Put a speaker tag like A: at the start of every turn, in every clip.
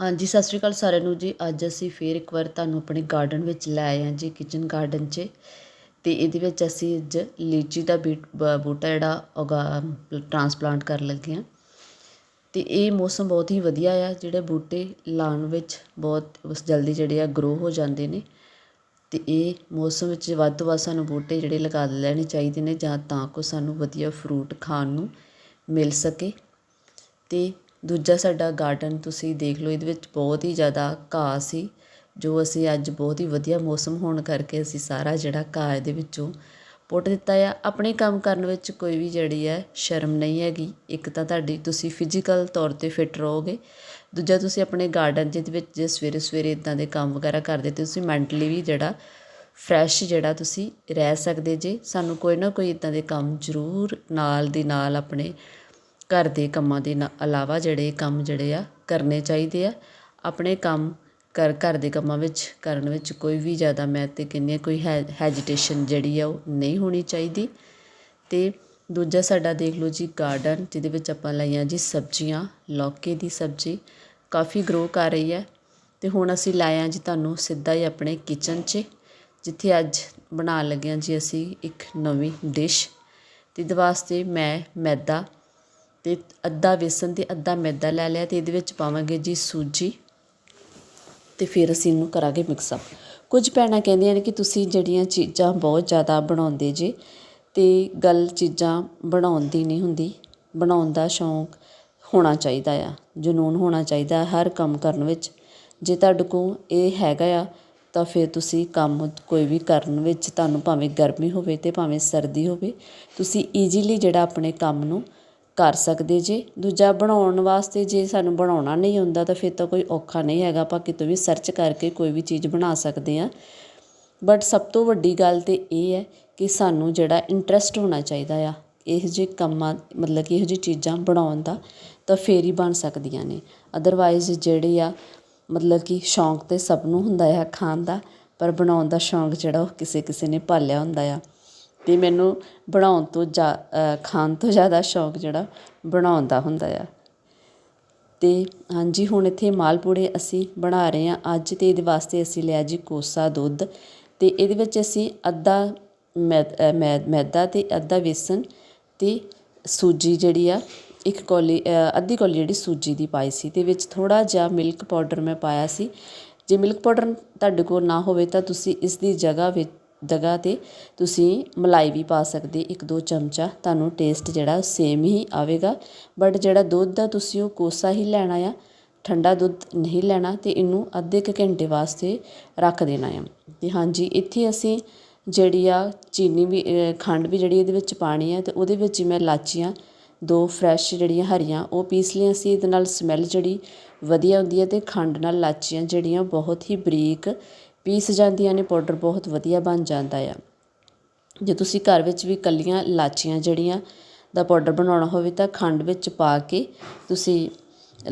A: ਹਾਂਜੀ, ਸਤਿ ਸ਼੍ਰੀ ਅਕਾਲ ਸਾਰਿਆਂ ਨੂੰ ਜੀ। ਅੱਜ ਅਸੀਂ ਫੇਰ ਇੱਕ ਵਾਰ ਤੁਹਾਨੂੰ ਆਪਣੇ ਗਾਰਡਨ ਵਿੱਚ ਲੈ ਆਏ ਹਾਂ ਜੀ ਕਿਚਨ ਗਾਰਡਨ 'ਚ। ਤੇ ਇਹਦੇ ਵਿੱਚ ਅਸੀਂ ਅੱਜ ਲੀਚੀ ਦਾ ਬੀਟ ਬ- ਬੂਟਾ ਜਿਹੜਾ ਉਗਾ ਟਰਾਂਸਪਲਾਂਟ ਕਰਨ ਲੱਗੇ ਹਾਂ। ਤੇ ਇਹ ਮੌਸਮ ਬਹੁਤ ਹੀ ਵਧੀਆ ਆ, ਜਿਹੜੇ ਬੂਟੇ ਲਾਉਣ ਵਿੱਚ ਬਹੁਤ ਬਸ ਜਲਦੀ ਜਿਹੜੇ ਆ ਗਰੋ ਹੋ ਜਾਂਦੇ ਨੇ। ਤੇ ਇਹ ਮੌਸਮ ਵਿੱਚ ਵੱਧ ਤੋਂ ਵੱਧ ਸਾਨੂੰ ਬੂਟੇ ਜਿਹੜੇ ਲਗਾ ਲੈਣੇ ਚਾਹੀਦੇ ਨੇ, ਜਾਂ ਤਾਂ ਕੋ ਸਾਨੂੰ ਵਧੀਆ ਫਰੂਟ ਖਾਣ ਨੂੰ ਮਿਲ ਸਕੇ। ਤੇ ਦੂਜਾ ਸਾਡਾ ਗਾਰਡਨ ਤੁਸੀਂ ਦੇਖ ਲਓ, ਇਹਦੇ ਵਿੱਚ ਬਹੁਤ ਹੀ ਜ਼ਿਆਦਾ ਘਾਹ ਸੀ, ਜੋ ਅਸੀਂ ਅੱਜ ਬਹੁਤ ਹੀ ਵਧੀਆ ਮੌਸਮ ਹੋਣ ਕਰਕੇ ਅਸੀਂ ਸਾਰਾ ਜਿਹੜਾ ਘਾਹ ਇਹਦੇ ਵਿੱਚੋਂ ਪੁੱਟ ਦਿੱਤਾ ਆ। ਆਪਣੇ ਕੰਮ ਕਰਨ ਵਿੱਚ ਕੋਈ ਵੀ ਜਿਹੜੀ ਹੈ ਸ਼ਰਮ ਨਹੀਂ ਹੈਗੀ। ਇੱਕ ਤਾਂ ਤੁਹਾਡੀ ਤੁਸੀਂ ਫਿਜ਼ੀਕਲ ਤੌਰ 'ਤੇ ਫਿੱਟ ਰਹੋਗੇ। ਦੂਜਾ ਤੁਸੀਂ ਆਪਣੇ ਗਾਰਡਨ ਜਿਹਦੇ ਵਿੱਚ ਜੇ ਸਵੇਰੇ ਸਵੇਰੇ ਇਦਾਂ ਦੇ ਕੰਮ ਵਗੈਰਾ ਕਰਦੇ ਤੇ ਤੁਸੀਂ ਮੈਂਟਲੀ ਵੀ ਜਿਹੜਾ ਫਰੈਸ਼ ਜਿਹੜਾ ਤੁਸੀਂ ਰਹਿ ਸਕਦੇ ਜੇ। ਸਾਨੂੰ ਕੋਈ ਨਾ ਕੋਈ ਇਦਾਂ ਦੇ ਕੰਮ ਜ਼ਰੂਰ ਨਾਲ ਦੀ ਨਾਲ ਆਪਣੇ ਘਰ ਦੇ ਕੰਮਾਂ ਦੇ ਨਾ- ਇਲਾਵਾ ਜਿਹੜੇ ਕੰਮ ਜਿਹੜੇ ਆ ਕਰਨੇ ਚਾਹੀਦੇ ਆ, ਆਪਣੇ ਕੰਮ ਕਰ, ਘਰ ਦੇ ਕੰਮਾਂ ਵਿੱਚ ਕਰਨ ਵਿੱਚ ਕੋਈ ਵੀ ਜ਼ਿਆਦਾ ਮੈਂ ਤਾਂ ਕਹਿੰਦੀ ਹਾਂ ਕੋਈ ਹੈ ਹੈਜੀਟੇਸ਼ਨ ਜਿਹੜੀ ਆ ਉਹ ਨਹੀਂ ਹੋਣੀ ਚਾਹੀਦੀ। ਅਤੇ ਦੂਜਾ ਸਾਡਾ ਦੇਖ ਲਓ ਜੀ ਗਾਰਡਨ ਜਿਹਦੇ ਵਿੱਚ ਆਪਾਂ ਲਾਈਆਂ ਜੀ ਸਬਜ਼ੀਆਂ, ਲੌਕੀ ਦੀ ਸਬਜ਼ੀ, ਕਾਫੀ ਗਰੋ ਕਰ ਰਹੀ ਹੈ। ਅਤੇ ਹੁਣ ਅਸੀਂ ਲਾਇਆ ਜੀ ਤੁਹਾਨੂੰ ਸਿੱਧਾ ਹੀ ਆਪਣੇ ਕਿਚਨ 'ਚ, ਜਿੱਥੇ ਅੱਜ ਬਣਾਉਣ ਲੱਗੇ ਹਾਂ ਜੀ ਅਸੀਂ ਇੱਕ ਨਵੀਂ ਡਿਸ਼ ਤੇ ਇਹਦੇ ਵਾਸਤੇ ਮੈਂ ਮੈਦਾ ਅਤੇ ਅੱਧਾ ਵੇਸਣ ਅਤੇ ਅੱਧਾ ਮੈਦਾ ਲੈ ਲਿਆ ਅਤੇ ਇਹਦੇ ਵਿੱਚ ਪਾਵਾਂਗੇ ਜੀ ਸੂਜੀ ਅਤੇ ਫਿਰ ਅਸੀਂ ਇਹਨੂੰ ਕਰਾਂਗੇ ਮਿਕਸ ਅਪ ਕੁਝ ਭੈਣਾਂ ਕਹਿੰਦੀਆਂ ਨੇ ਕਿ ਤੁਸੀਂ ਜਿਹੜੀਆਂ ਚੀਜ਼ਾਂ ਬਹੁਤ ਜ਼ਿਆਦਾ ਬਣਾਉਂਦੇ ਜੇ ਤੇ ਗੱਲ ਚੀਜ਼ਾਂ ਬਣਾਉਣ ਦੀ ਨਹੀਂ ਹੁੰਦੀ, ਬਣਾਉਣ ਦਾ ਸ਼ੌਂਕ ਹੋਣਾ ਚਾਹੀਦਾ ਆ, ਜਨੂਨ ਹੋਣਾ ਚਾਹੀਦਾ ਹਰ ਕੰਮ ਕਰਨ ਵਿੱਚ। ਜੇ ਤੁਹਾਡੇ ਕੋਲ ਇਹ ਹੈਗਾ ਆ, ਤਾਂ ਫਿਰ ਤੁਸੀਂ ਕੰਮ ਕੋਈ ਵੀ ਕਰਨ ਵਿੱਚ ਤੁਹਾਨੂੰ ਭਾਵੇਂ ਗਰਮੀ ਹੋਵੇ ਤੇ ਭਾਵੇਂ ਸਰਦੀ ਹੋਵੇ, ਤੁਸੀਂ ਈਜ਼ੀਲੀ ਜਿਹੜਾ ਆਪਣੇ ਕੰਮ ਨੂੰ ਕਰ ਸਕਦੇ ਜੇ। ਦੂਜਾ, ਬਣਾਉਣ ਵਾਸਤੇ ਜੇ ਸਾਨੂੰ ਬਣਾਉਣਾ ਨਹੀਂ ਹੁੰਦਾ ਤਾਂ ਫਿਰ ਤਾਂ ਕੋਈ ਔਖਾ ਨਹੀਂ ਹੈਗਾ। ਆਪਾਂ ਕਿਤੋਂ ਵੀ ਸਰਚ ਕਰਕੇ ਕੋਈ ਵੀ ਚੀਜ਼ ਬਣਾ ਸਕਦੇ ਹਾਂ। ਬਟ ਸਭ ਤੋਂ ਵੱਡੀ ਗੱਲ ਤੇ ਇਹ ਹੈ ਕਿ ਸਾਨੂੰ ਜਿਹੜਾ ਇੰਟਰਸਟ ਹੋਣਾ ਚਾਹੀਦਾ ਆ, ਇਹੋ ਜਿਹੇ ਕੰਮਾਂ, ਮਤਲਬ ਕਿ ਇਹੋ ਜਿਹੀ ਚੀਜ਼ਾਂ ਬਣਾਉਣ ਦਾ ਤਾਂ ਫੇਰ ਹੀ ਬਣ ਸਕਦੀਆਂ ਨੇ। ਅਦਰਵਾਈਜ਼ ਜਿਹੜੇ ਆ, ਮਤਲਬ ਕਿ ਸ਼ੌਂਕ ਤੇ ਸਭ ਨੂੰ ਹੁੰਦਾ ਆ ਖਾਣ ਦਾ, ਪਰ ਬਣਾਉਣ ਦਾ ਸ਼ੌਂਕ ਜਿਹੜਾ ਉਹ ਕਿਸੇ ਕਿਸੇ ਨੇ ਪਾਲਿਆ ਹੁੰਦਾ ਆ। ਅਤੇ ਮੈਨੂੰ ਬਣਾਉਣ ਤੋਂ ਜਾ ਖਾਣ ਤੋਂ ਜ਼ਿਆਦਾ ਸ਼ੌਂਕ ਜਿਹੜਾ ਬਣਾਉਣ ਦਾ ਹੁੰਦਾ ਆ। ਅਤੇ ਹਾਂਜੀ, ਹੁਣ ਇੱਥੇ ਮਾਲਪੂੜੇ ਅਸੀਂ ਬਣਾ ਰਹੇ ਹਾਂ। ਅੱਜ ਅਤੇ ਇਹਦੇ ਵਾਸਤੇ ਅਸੀਂ ਲਿਆ ਜੀ ਕੋਸਾ ਦੁੱਧ ਅਤੇ ਇਹਦੇ ਵਿੱਚ ਅਸੀਂ ਅੱਧਾ ਮੈ ਮੈ, ਮੈਦਾ ਅਤੇ ਅੱਧਾ ਵੇਸਣ ਅਤੇ ਸੂਜੀ ਜਿਹੜੀ ਆ, ਇੱਕ ਕੌਲੀ ਅੱਧੀ ਕੌਲੀ ਜਿਹੜੀ ਸੂਜੀ ਦੀ ਪਾਈ ਸੀ ਤੇ ਵਿੱਚ ਥੋੜਾ ਜਿਹਾ ਮਿਲਕ ਪਾਊਡਰ ਮੈਂ ਪਾਇਆ ਸੀ। ਜੇ ਮਿਲਕ ਪਾਊਡਰ ਤੁਹਾਡੇ ਕੋਲ ਨਾ ਹੋਵੇ ਤਾਂ ਤੁਸੀਂ ਇਸ ਦੀ ਜਗ੍ਹਾ ਵਿੱਚ ਜਗ੍ਹਾ 'ਤੇ ਤੁਸੀਂ ਮਲਾਈ ਵੀ ਪਾ ਸਕਦੇ, ਇੱਕ ਦੋ ਚਮਚਾ। ਤੁਹਾਨੂੰ ਟੇਸਟ ਜਿਹੜਾ ਸੇਮ ਹੀ ਆਵੇਗਾ। ਬਟ ਜਿਹੜਾ ਦੁੱਧ ਆ ਤੁਸੀਂ ਉਹ ਕੋਸਾ ਹੀ ਲੈਣਾ ਆ, ਠੰਡਾ ਦੁੱਧ ਨਹੀਂ ਲੈਣਾ ਤੇ ਇਹਨੂੰ ਅੱਧੇ ਕੁ ਘੰਟੇ ਵਾਸਤੇ ਰੱਖ ਦੇਣਾ ਆ। ਤੇ ਹਾਂਜੀ, ਇੱਥੇ ਅਸੀਂ ਜਿਹੜੀ ਆ ਚੀਨੀ ਵੀ ਖੰਡ ਵੀ ਜਿਹੜੀ ਇਹਦੇ ਵਿੱਚ ਪਾਣੀ ਹੈ ਤੇ ਉਹਦੇ ਵਿੱਚ ਹੀ ਮੈਂ ਲਾਚੀਆਂ ਦੋ ਫਰੈਸ਼ ਜਿਹੜੀਆਂ ਹਰੀਆਂ, ਉਹ ਪੀਸ ਲਈਆਂ ਸੀ। ਇਹਦੇ ਨਾਲ ਸਮੈਲ ਜਿਹੜੀ ਵਧੀਆ ਹੁੰਦੀ ਹੈ ਤੇ ਖੰਡ ਨਾਲ ਲਾਚੀਆਂ ਜਿਹੜੀਆਂ ਬਹੁਤ ਹੀ ਬਰੀਕ ਪੀਸ ਜਾਂਦੀਆਂ ਨੇ, ਪਾਊਡਰ ਬਹੁਤ ਵਧੀਆ ਬਣ ਜਾਂਦਾ ਆ। ਜੇ ਤੁਸੀਂ ਘਰ ਵਿੱਚ ਵੀ ਕੱਲੀਆਂ ਲਾਚੀਆਂ ਜਿਹੜੀਆਂ ਦਾ ਪਾਊਡਰ ਬਣਾਉਣਾ ਹੋਵੇ ਤਾਂ ਖੰਡ ਵਿੱਚ ਪਾ ਕੇ ਤੁਸੀਂ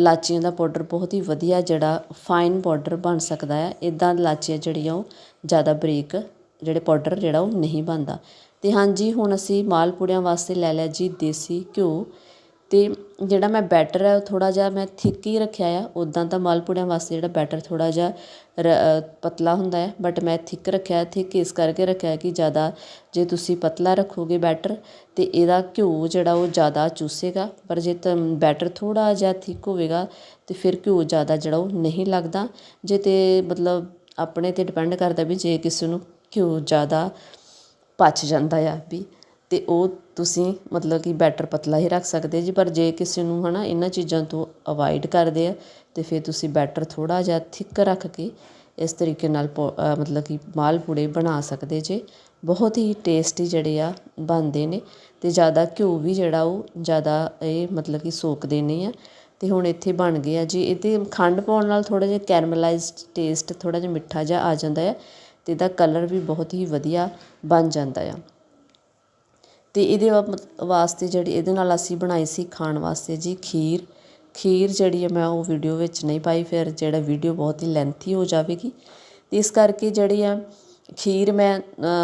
A: ਲਾਚੀਆਂ ਦਾ ਪਾਊਡਰ ਬਹੁਤ ਹੀ ਵਧੀਆ ਜਿਹੜਾ ਫਾਈਨ ਪਾਊਡਰ ਬਣ ਸਕਦਾ ਹੈ ਇਦਾਂ ਲਾਚੀਆਂ ਜਿਹੜੀਆਂ ਉਹ ਜ਼ਿਆਦਾ ਬਰੀਕ ਜਿਹੜੇ ਪਾਊਡਰ ਜਿਹੜਾ ਉਹ ਨਹੀਂ ਬਣਦਾ। ਤੇ ਹਾਂਜੀ, ਹੁਣ ਅਸੀਂ ਮਾਲਪੂੜਿਆਂ ਵਾਸਤੇ ਲੈ ਲਿਆ ਜੀ ਦੇਸੀ ਘਿਓ। ਅਤੇ ਜਿਹੜਾ ਮੈਂ ਬੈਟਰ ਹੈ, ਉਹ ਥੋੜ੍ਹਾ ਜਿਹਾ ਮੈਂ ਥਿੱਕ ਹੀ ਰੱਖਿਆ ਆ। ਉੱਦਾਂ ਤਾਂ ਮਾਲਪੂੜਿਆਂ ਵਾਸਤੇ ਜਿਹੜਾ ਬੈਟਰ ਥੋੜ੍ਹਾ ਜਿਹਾ ਰ- ਪਤਲਾ ਹੁੰਦਾ ਹੈ ਬਟ ਮੈਂ ਥਿੱਕ ਰੱਖਿਆ ਥਿੱਕ ਇਸ ਕਰਕੇ ਰੱਖਿਆ ਕਿ ਜ਼ਿਆਦਾ ਜੇ ਤੁਸੀਂ ਪਤਲਾ ਰੱਖੋਗੇ ਬੈਟਰ, ਤਾਂ ਇਹਦਾ ਘਿਓ ਜਿਹੜਾ ਉਹ ਜ਼ਿਆਦਾ ਚੂਸੇਗਾ। ਪਰ ਜੇ ਤਾਂ ਬੈਟਰ ਥੋੜ੍ਹਾ ਜਿਹਾ ਥਿੱਕ ਹੋਵੇਗਾ, ਤਾਂ ਫਿਰ ਘਿਓ ਜ਼ਿਆਦਾ ਜਿਹੜਾ ਉਹ ਨਹੀਂ ਲੱਗਦਾ। ਜੇ ਤਾਂ ਮਤਲਬ ਆਪਣੇ ਤੇ ਡਿਪੈਂਡ ਕਰਦਾ ਵੀ ਜੇ ਕਿਸੇ ਨੂੰ ਘਿਓ ਜ਼ਿਆਦਾ ਪਚ ਜਾਂਦਾ ਆ ਵੀ ਅਤੇ ਉਹ ਤੁਸੀਂ ਮਤਲਬ ਕਿ ਬੈਟਰ ਪਤਲਾ ਹੀ ਰੱਖ ਸਕਦੇ ਜੀ, ਪਰ ਜੇ ਕਿਸੇ ਨੂੰ ਹੈ ਨਾ ਇਹਨਾਂ ਚੀਜ਼ਾਂ ਤੋਂ ਅਵਾਇਡ ਕਰਦੇ ਆ ਅਤੇ ਫਿਰ ਤੁਸੀਂ ਬੈਟਰ ਥੋੜ੍ਹਾ ਜਿਹਾ ਥਿੱਕ ਰੱਖ ਕੇ ਇਸ ਤਰੀਕੇ ਨਾਲ ਪੋ- ਮਤਲਬ ਕਿ ਮਾਲ ਪੂੜੇ ਬਣਾ ਸਕਦੇ ਜੇ। ਬਹੁਤ ਹੀ ਟੇਸਟੀ ਜਿਹੜੇ ਆ ਬਣਦੇ ਨੇ ਅਤੇ ਜ਼ਿਆਦਾ ਘਿਓ ਵੀ ਜਿਹੜਾ ਉਹ ਜ਼ਿਆਦਾ ਇਹ ਮਤਲਬ ਕਿ ਸੋਕਦੇ ਨਹੀਂ ਆ। ਅਤੇ ਹੁਣ ਇੱਥੇ ਬਣ ਗਏ ਆ ਜੀ ਇਹਦੇ ਖੰਡ ਪਾਉਣ ਨਾਲ ਥੋੜ੍ਹਾ ਜਿਹਾ ਕੈਰਮਲਾਈਜ਼ਡ ਟੇਸਟ ਥੋੜ੍ਹਾ ਜਿਹਾ ਮਿੱਠਾ ਜਿਹਾ ਆ ਜਾਂਦਾ ਆ ਅਤੇ ਇਹਦਾ ਕਲਰ ਵੀ ਬਹੁਤ ਹੀ ਵਧੀਆ ਬਣ ਜਾਂਦਾ ਆ। ਅਤੇ ਇਹਦੇ ਵਾਸਤੇ ਜਿਹੜੀ ਇਹਦੇ ਨਾਲ ਅਸੀਂ ਬਣਾਈ ਸੀ ਖਾਣ ਵਾਸਤੇ ਜੀ ਖੀਰ। ਖੀਰ ਜਿਹੜੀ ਹੈ ਮੈਂ ਉਹ ਵੀਡੀਓ ਵਿੱਚ ਨਹੀਂ ਪਾਈ, ਫਿਰ ਜਿਹੜਾ ਵੀਡੀਓ ਬਹੁਤ ਹੀ ਲੈਂਥੀ ਹੋ ਜਾਵੇਗੀ। ਤੇ ਇਸ ਕਰਕੇ ਜਿਹੜੀ ਆ ਖੀਰ ਮੈਂ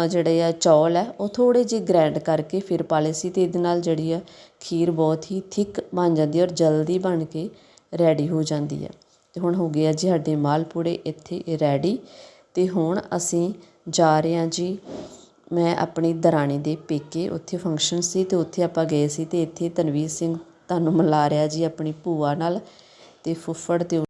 A: ਜਿਹੜੇ ਆ ਚੌਲ ਹੈ ਉਹ ਥੋੜੇ ਜਿਹੇ ਗ੍ਰਾਈਂਡ ਕਰਕੇ ਫਿਰ ਪਾ ਲਏ ਸੀ ਤੇ ਇਹਦੇ ਨਾਲ ਜਿਹੜੀ ਆ ਖੀਰ ਬਹੁਤ ਹੀ ਥਿਕ ਬਣ ਜਾਂਦੀ ਹੈ ਔਰ ਜਲਦੀ ਬਣ ਕੇ ਰੈਡੀ ਹੋ ਜਾਂਦੀ ਹੈ ਤੇ ਹੁਣ ਹੋ ਗਏ ਆ ਜੀ ਸਾਡੇ ਮਾਲਪੂੜੇ ਇੱਥੇ ਰੈਡੀ ਤੇ ਹੁਣ ਅਸੀਂ ਜਾ ਰਹੇ ਹਾਂ ਜੀ ਮੈਂ ਆਪਣੀ ਦਰਾਣੀ ਦੇ ਪੇਕੇ ਉੱਥੇ ਫੰਕਸ਼ਨ ਸੀ ਅਤੇ ਉੱਥੇ ਆਪਾਂ ਗਏ ਸੀ ਅਤੇ ਇੱਥੇ ਤਨਵੀਰ ਸਿੰਘ ਤੁਹਾਨੂੰ ਮਿਲਾ ਰਿਹਾ ਜੀ ਆਪਣੀ ਭੂਆ ਨਾਲ ਅਤੇ ਫੁੱਫੜ ਅਤੇ